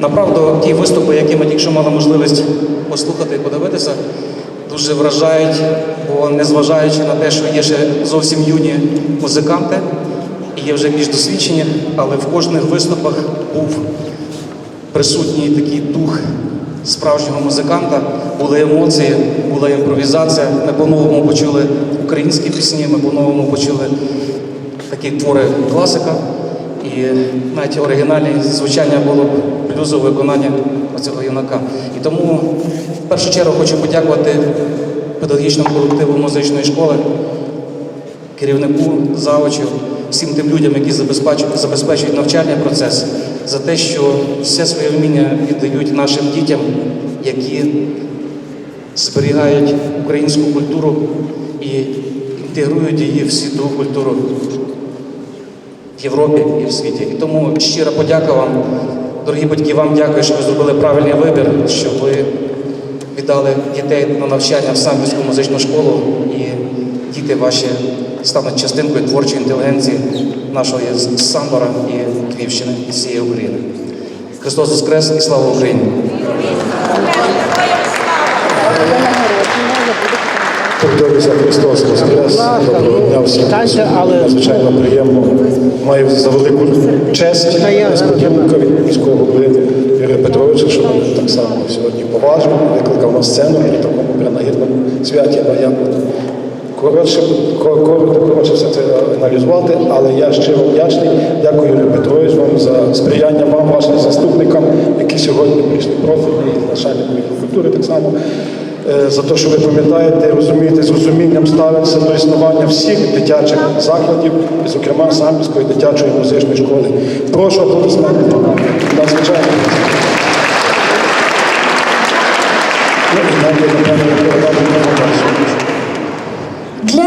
Направду, ті виступи, які ми тільки мали можливість послухати і подивитися, дуже вражають, бо незважаючи на те, що є ще зовсім юні музиканти і є вже більш досвідчені, але в кожних виступах був присутній такий дух справжнього музиканта, були емоції, була імпровізація. Ми по-новому почули українські пісні, ми по-новому почули такі твори класика. І навіть оригінальне звучання було блюзове виконання цього юнака. І тому в першу чергу хочу подякувати педагогічному колективу музичної школи, керівнику, завучу, всім тим людям, які забезпечують, навчальний процес, за те, що все своє вміння віддають нашим дітям, які зберігають українську культуру і інтегрують її в світову культуру Європі і в світі. І тому щира подяка вам, дорогі батьки, вам дякую, що ви зробили правильний вибір, що ви віддали дітей на навчання в Самбірську музичну школу, і діти ваші стануть частинкою творчої інтелігенції нашої самбора і Київщини і всієї України. Христос Воскрес і слава Україні! Повторюся Христос Воскрес. Доброго дня всім. Надзвичайно приємно. Маю за велику честь Та я- несподіванка від міського голови Юрія Петровича, що мене так само сьогодні поважно викликав на сцену при такому принагідному святі. Ну, я коротше, коротко, коротше все це аналізувати, але я щиро вдячний. Дякую Юрію Петровичу вам за сприяння вам, вашим заступникам, які сьогодні прийшли профільні, і начальнику культури так само. Е, за те, що ви пам'ятаєте, розумієте, з розумінням ставитися до існування всіх дитячих закладів, і, зокрема самбільської дитячої музичної школи. Прошу аплодисменти. Надзвичайно. Ну. Для